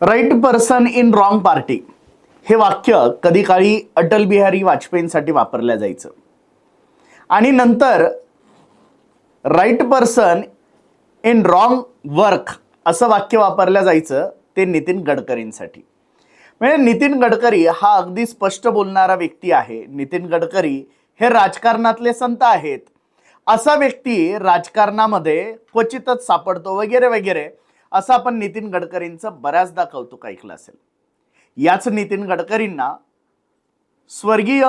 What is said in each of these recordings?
Right person in wrong party हे वाक्य कधी काळी अटल बिहारी वाजपेयींसाठी वापरलं जायचं. आणि नंतर right person in wrong work असं वाक्य वापरलं जायचं ते नितीन गडकरींसाठी. म्हणजे नितीन गडकरी हा अगदी स्पष्ट बोलणारा व्यक्ती आहे. नितीन गडकरी हे राजकारणातले संत आहेत. असा व्यक्ती राजकारणामध्ये क्वचितच सापडतो वगैरे वगैरे. असं आपण नितीन गडकरींचं बऱ्याचदा कौतुक ऐकलं असेल. याच नितीन गडकरींना स्वर्गीय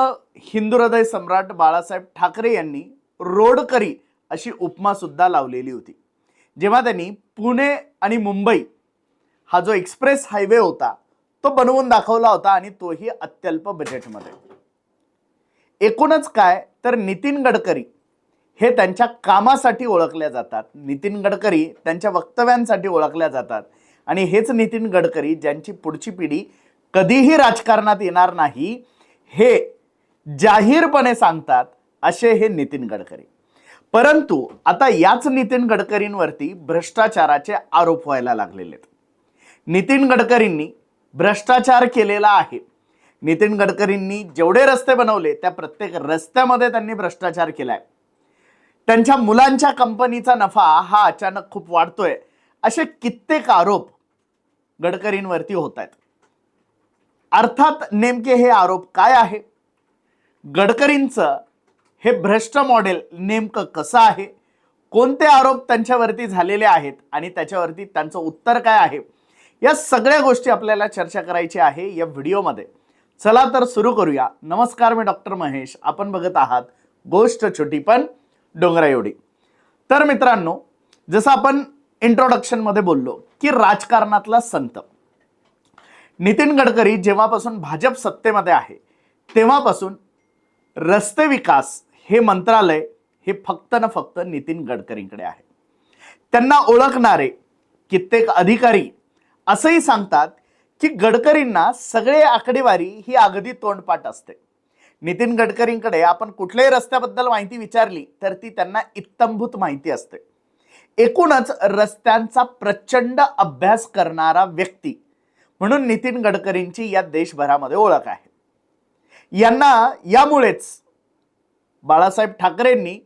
हिंदू हृदय सम्राट बाळासाहेब ठाकरे यांनी रोडकरी अशी उपमा सुद्धा लावलेली होती. जेव्हा त्यांनी पुणे आणि मुंबई हा जो एक्सप्रेस हायवे होता तो बनवून दाखवला होता आणि तोही अत्यल्प बजेटमध्ये एकूणच काय तर नितीन गडकरी हे त्यांच्या कामासाठी ओळखल्या जातात. नितीन गडकरी त्यांच्या वक्तव्यांसाठी ओळखल्या जातात. आणि हेच नितीन गडकरी ज्यांची पुढची पिढी कधीही राजकारणात येणार नाही हे जाहीरपणे सांगतात असे हे नितीन गडकरी. परंतु आता याच नितीन गडकरींवरती भ्रष्टाचाराचे आरोप व्हायला लागलेले आहेत. नितीन गडकरींनी भ्रष्टाचार केलेला आहे. नितीन गडकरींनी जेवढे रस्ते बनवले त्या प्रत्येक रस्त्यामध्ये त्यांनी भ्रष्टाचार केला आहे त्यांच्या मुलांच्या कंपनीचा नफा हा अचानक खूप वाढतोय. असे कित्येक आरोप गडकरींवरती होत आहेत अर्थात नेमके हे आरोप काय आहे? गडकरींचं हे भ्रष्ट मॉडेल नेमकं कसं आहे? कोणते आरोप त्यांच्यावरती झालेले आहेत आणि त्याच्यावरती त्यांचं उत्तर काय आहे? या सगळ्या गोष्टी आपल्याला चर्चा करायची आहे या व्हिडिओमध्ये. चला तर सुरू करूया. नमस्कार मी डॉक्टर महेश. आपण बघत आहात गोष्ट छोटी पण डोंगरा एवढी तर मित्रांनो जसं आपण इंट्रोडक्शनमध्ये बोललो की राजकारणातला संत. नितीन गडकरी जेव्हापासून भाजप सत्तेमध्ये आहे तेव्हापासून रस्ते विकास हे मंत्रालय हे फक्त ना फक्त नितीन गडकरींकडे आहे. त्यांना ओळखणारे कित्येक अधिकारी असंही सांगतात की गडकरींना सगळे आकडेवारी ही अगदी तोंडपाठ असते. नितीन गडकरींकडे आपण कुठल्याही रस्त्याबद्दल माहिती विचारली तर ती त्यांना इत्तंभूत माहिती असते. एकूणच रस्त्यांचा प्रचंड अभ्यास करणारा व्यक्ती म्हणून नितीन गडकरींची या देशभरामध्ये ओळख आहे. यांना यामुळेच बाळासाहेब ठाकरेंनी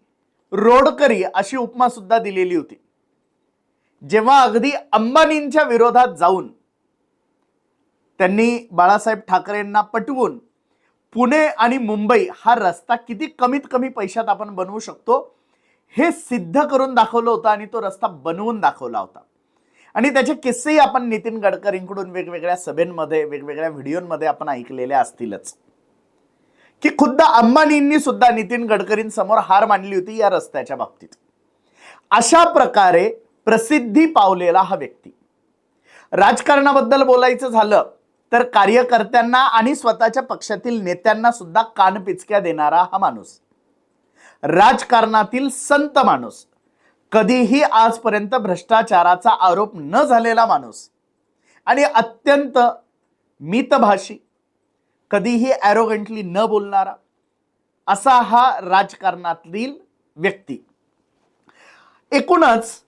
रोडकरी अशी उपमा सुद्धा दिलेली होती. जेव्हा अगदी अंबानींच्या विरोधात जाऊन त्यांनी बाळासाहेब ठाकरेंना पटवून पुणे आणि मुंबई हा रस्ता किती कमीत कमी पैशात आपण बनवू शकतो हे सिद्ध करून दाखवलं होतं आणि तो रस्ता बनवून दाखवला होता. आणि त्याचे किस्सेही आपण नितीन गडकरींकडून वेगवेगळ्या सभेंमध्ये वेगवेगळ्या व्हिडिओमध्ये आपण ऐकलेले असतीलच. की खुद्द अंबानींनी सुद्धा नितीन गडकरींसमोर हार मांडली होती या रस्त्याच्या बाबतीत. अशा प्रकारे प्रसिद्धी पावलेला हा व्यक्ती. राजकारणाबद्दल बोलायचं झालं तर कार्यकर्त्यांना आणि स्वतःच्या पक्षातील नेत्यांना सुद्धा कानपिचक्या देणारा हा माणूस. राजकारणातील संत माणूस. कधीही आजपर्यंत भ्रष्टाचाराचा आरोप न झालेला माणूस. आणि अत्यंत मितभाषी कधीही ॲरोगंटली न बोलणारा असा हा राजकारणातील व्यक्ती. एकूणच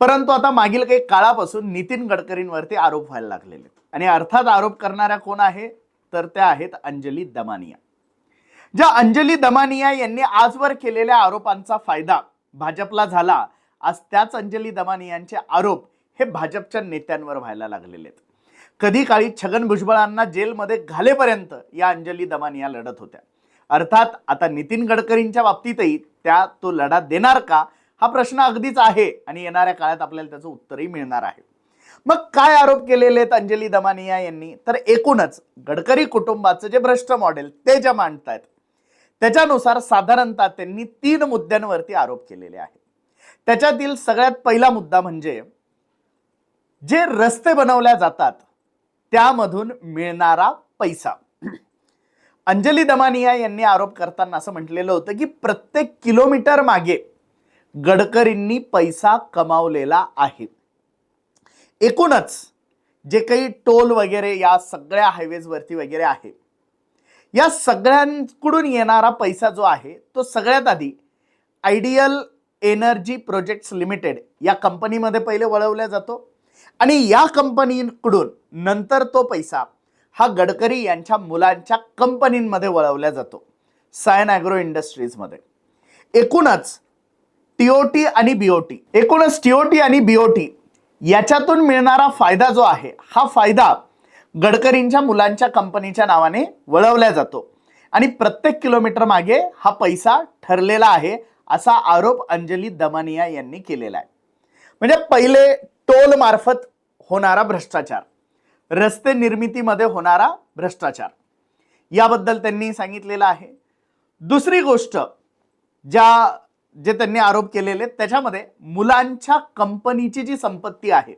परंतु आता मागील काही काळापासून नितीन गडकरींवरती आरोप व्हायला लागलेले. आणि अर्थात आरोप करणाऱ्या कोण आहे? तर त्या आहेत अंजली दमानिया. ज्या अंजली दमानिया यांनी आजवर केलेल्या आरोपांचा फायदा भाजपला झाला आज त्याच अंजली दमानियांचे आरोप हे भाजपच्या नेत्यांवर व्हायला लागलेले आहेत. कधी काळी छगन भुजबळांना जेलमध्ये घालेपर्यंत या अंजली दमानिया लढत होत्या. अर्थात आता नितीन गडकरींच्या बाबतीतही त्या तो लढा देणार का? हा प्रश्न अगदीच आहे आणि येणाऱ्या काळात आपल्याला त्याचं उत्तरही मिळणार आहे. मग काय आरोप केलेले आहेत अंजली दमानिया यांनी? तर एकूणच गडकरी कुटुंबाचं जे भ्रष्ट मॉडेल ते जे मांडतायत त्याच्यानुसार साधारणतः त्यांनी तीन मुद्द्यांवरती आरोप केलेले आहेत. त्याच्यातील सगळ्यात पहिला मुद्दा म्हणजे जे रस्ते बनवल्या जातात त्यामधून मिळणारा पैसा. अंजली दमानिया यांनी आरोप करताना असं म्हटलेलं होतं की प्रत्येक किलोमीटर मागे गडकरींनी पैसा कमावलेला आहे. एकूणच जे काही टोल वगैरे या सगळ्या हायवेजवरती वगैरे आहे या सगळ्यांकडून येणारा पैसा जो आहे तो सगळ्यात आधी आयडियल एनर्जी प्रोजेक्ट्स लिमिटेड या कंपनीमध्ये पहिले वळवला जातो आणि या कंपनीकडून नंतर तो पैसा हा गडकरी यांच्या मुलांच्या कंपनींमध्ये वळवला जातो सायन ॲग्रो इंडस्ट्रीजमध्ये एकूणच टीओटी आणि बीओटी एकूणच टीओटी आणि बीओटी याच्यातून मिळणारा फायदा जो आहे हा फायदा गडकरींच्या मुलांच्या कंपनीच्या नावाने वळवला जातो. आणि प्रत्येक किलोमीटर मागे हा पैसा ठरलेला आहे असा आरोप अंजली दमानिया यांनी केलेला आहे. म्हणजे पहिले टोल मार्फत होणारा भ्रष्टाचार रस्ते निर्मितीमध्ये होणारा भ्रष्टाचार याबद्दल त्यांनी सांगितलेलं आहे. दुसरी गोष्ट ज्या जे त्यांनी आरोप केलेले आहेत, त्याच्यामध्ये मुलांच्या कंपनीची जी संपत्ती आहे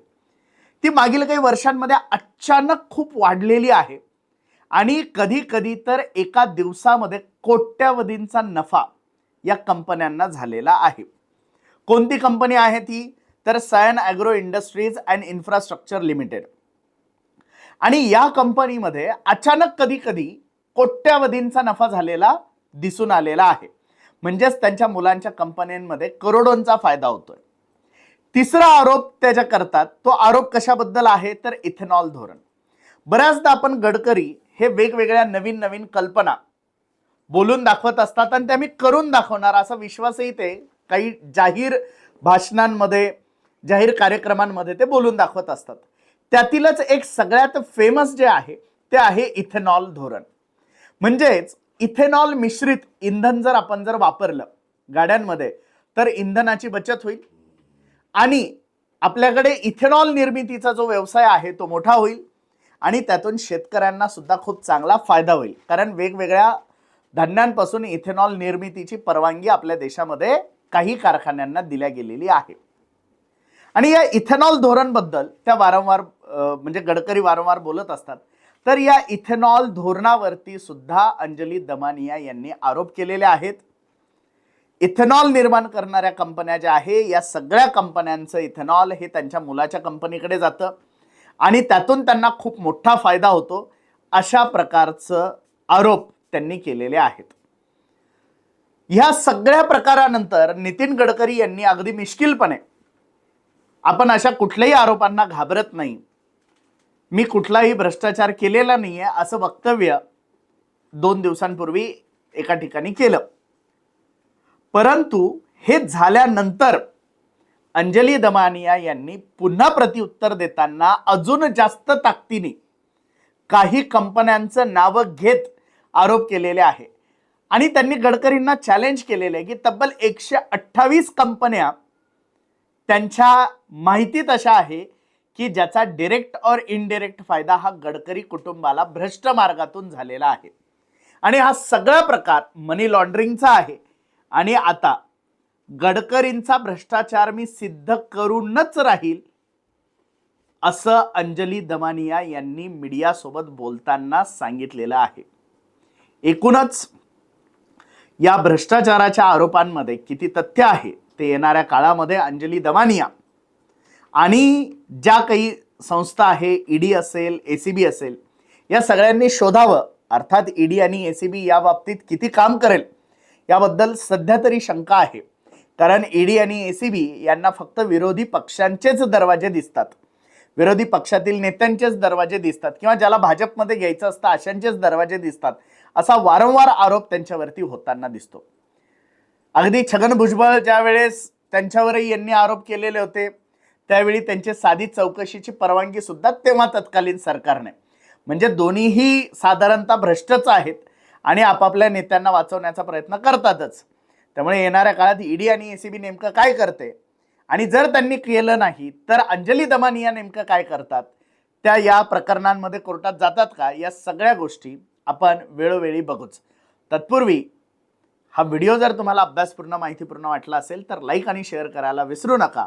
ती मागील काही वर्षांमध्ये अचानक खूप वाढलेली आहे. आणि कधी कधी तर एका दिवसामध्ये कोट्यावधींचा नफा या कंपन्यांना झालेला आहे. कोणती कंपनी आहे ती? तर Sayan agro industries and infrastructure limited. आणि या कंपनीमध्ये अचानक कधी कधी कोट्यावधींचा नफा झालेला दिसून आलेला आहे. म्हणजेच त्यांच्या मुलांच्या कंपन्यांमध्ये करोडोंचा फायदा होतोय. तिसरा आरोप त्याच्या करतात तो आरोप कशाबद्दल आहे? तर इथेनॉल धोरण. बऱ्याचदा आपण गडकरी हे वेगवेगळ्या नवीन नवीन कल्पना बोलून दाखवत असतात आणि त्या मी करून दाखवणार असा विश्वासही ते काही जाहीर भाषणांमध्ये जाहीर कार्यक्रमांमध्ये ते बोलून दाखवत असतात. त्यातीलच एक सगळ्यात फेमस जे आहे ते आहे इथेनॉल धोरण. म्हणजेच इथेनॉल मिश्रित इंधन जर आपण जर वापरलं गाड्यांमध्ये तर इंधनाची बचत होईल. आणि आपल्याकडे इथेनॉल निर्मितीचा जो व्यवसाय आहे तो मोठा होईल. आणि त्यातून शेतकऱ्यांना सुद्धा खूप चांगला फायदा होईल. कारण वेगवेगळ्या धान्यांपासून इथेनॉल निर्मितीची परवानगी आपल्या देशामध्ये काही कारखान्यांना दिल्या गेलेली आहे. आणि या इथेनॉल धोरणबद्दल त्या वारंवार म्हणजे गडकरी वारंवार बोलत असतात. तर या इथेनॉल धोरणावरती सुद्धा अंजली दमानिया यांनी आरोप केलेले आहेत. इथेनॉल निर्माण करणाऱ्या कंपन्या ज्या आहे या सगळ्या कंपन्यांचं इथेनॉल हे त्यांच्या मुलाच्या कंपनीकडे जातं आणि त्यातून त्यांना खूप मोठा फायदा होतो अशा प्रकारचं आरोप त्यांनी केलेले आहेत. ह्या सगळ्या प्रकारानंतर नितीन गडकरी यांनी अगदी मिश्किलपणे आपण अशा कुठल्याही आरोपांना घाबरत नाही मी कुठलाही भ्रष्टाचार केलेला नाही आहे असं वक्तव्य दोन दिवसांपूर्वी एका ठिकाणी केलं. परंतु हे झाल्यानंतर अंजली दमानिया यांनी पुन्हा प्रतिउत्तर देताना अजून जास्त ताकदीने काही कंपन्यांचं नावं घेत आरोप केलेले आहे. आणि त्यांनी गडकरींना चॅलेंज केलेले आहे की तब्बल एकशे अठ्ठावीस कंपन्या त्यांच्या माहितीत अशा आहे की ज्याचा डिरेक्ट और इनडिरेक्ट फायदा हा गडकरी कुटुंबाला भ्रष्ट मार्गातून झालेला आहे. आणि हा सगळा प्रकार मनी लॉन्ड्रिंगचा आहे. आणि आता गडकरींचा भ्रष्टाचार मी सिद्ध करूनच राहील असं अंजली दमानिया यांनी मीडियासोबत बोलताना सांगितलेलं आहे. एकूणच या भ्रष्टाचाराच्या आरोपांमध्ये किती तथ्य आहे ते येणाऱ्या काळामध्ये अंजली दमानिया आणि ज्या काही संस्था आहे ईडी असेल ए सी बी असेल या सगळ्यांनी शोधावं. अर्थात ईडी आणि ए सी बी या बाबतीत किती काम करेल याबद्दल सध्या तरी शंका आहे. कारण ईडी आणि ए सी बी यांना फक्त विरोधी पक्षांचेच दरवाजे दिसतात. विरोधी पक्षातील नेत्यांचेच दरवाजे दिसतात किंवा ज्याला भाजपमध्ये घ्यायचं असतं अशांचेच दरवाजे दिसतात असा वारंवार आरोप त्यांच्यावरती होताना दिसतो. अगदी छगन भुजबळ ज्या वेळेस त्यांच्यावरही यांनी आरोप केलेले होते त्यावेळी त्यांची साधी चौकशीची परवानगी सुद्धा तेव्हा तत्कालीन सरकारने. म्हणजे दोन्हीही साधारणतः भ्रष्टच आहेत आणि आपापल्या नेत्यांना वाचवण्याचा प्रयत्न करतातच. त्यामुळे येणाऱ्या काळात ईडी आणि ए सी बी नेमकं काय करते? आणि जर त्यांनी केलं नाही तर अंजली दमानिया नेमकं काय करतात? त्या या प्रकरणांमध्ये कोर्टात जातात का? या सगळ्या गोष्टी आपण वेळोवेळी बघूच. तत्पूर्वी हा व्हिडिओ जर तुम्हाला अभ्यासपूर्ण माहितीपूर्ण वाटला असेल तर लाईक आणि शेअर करायला विसरू नका.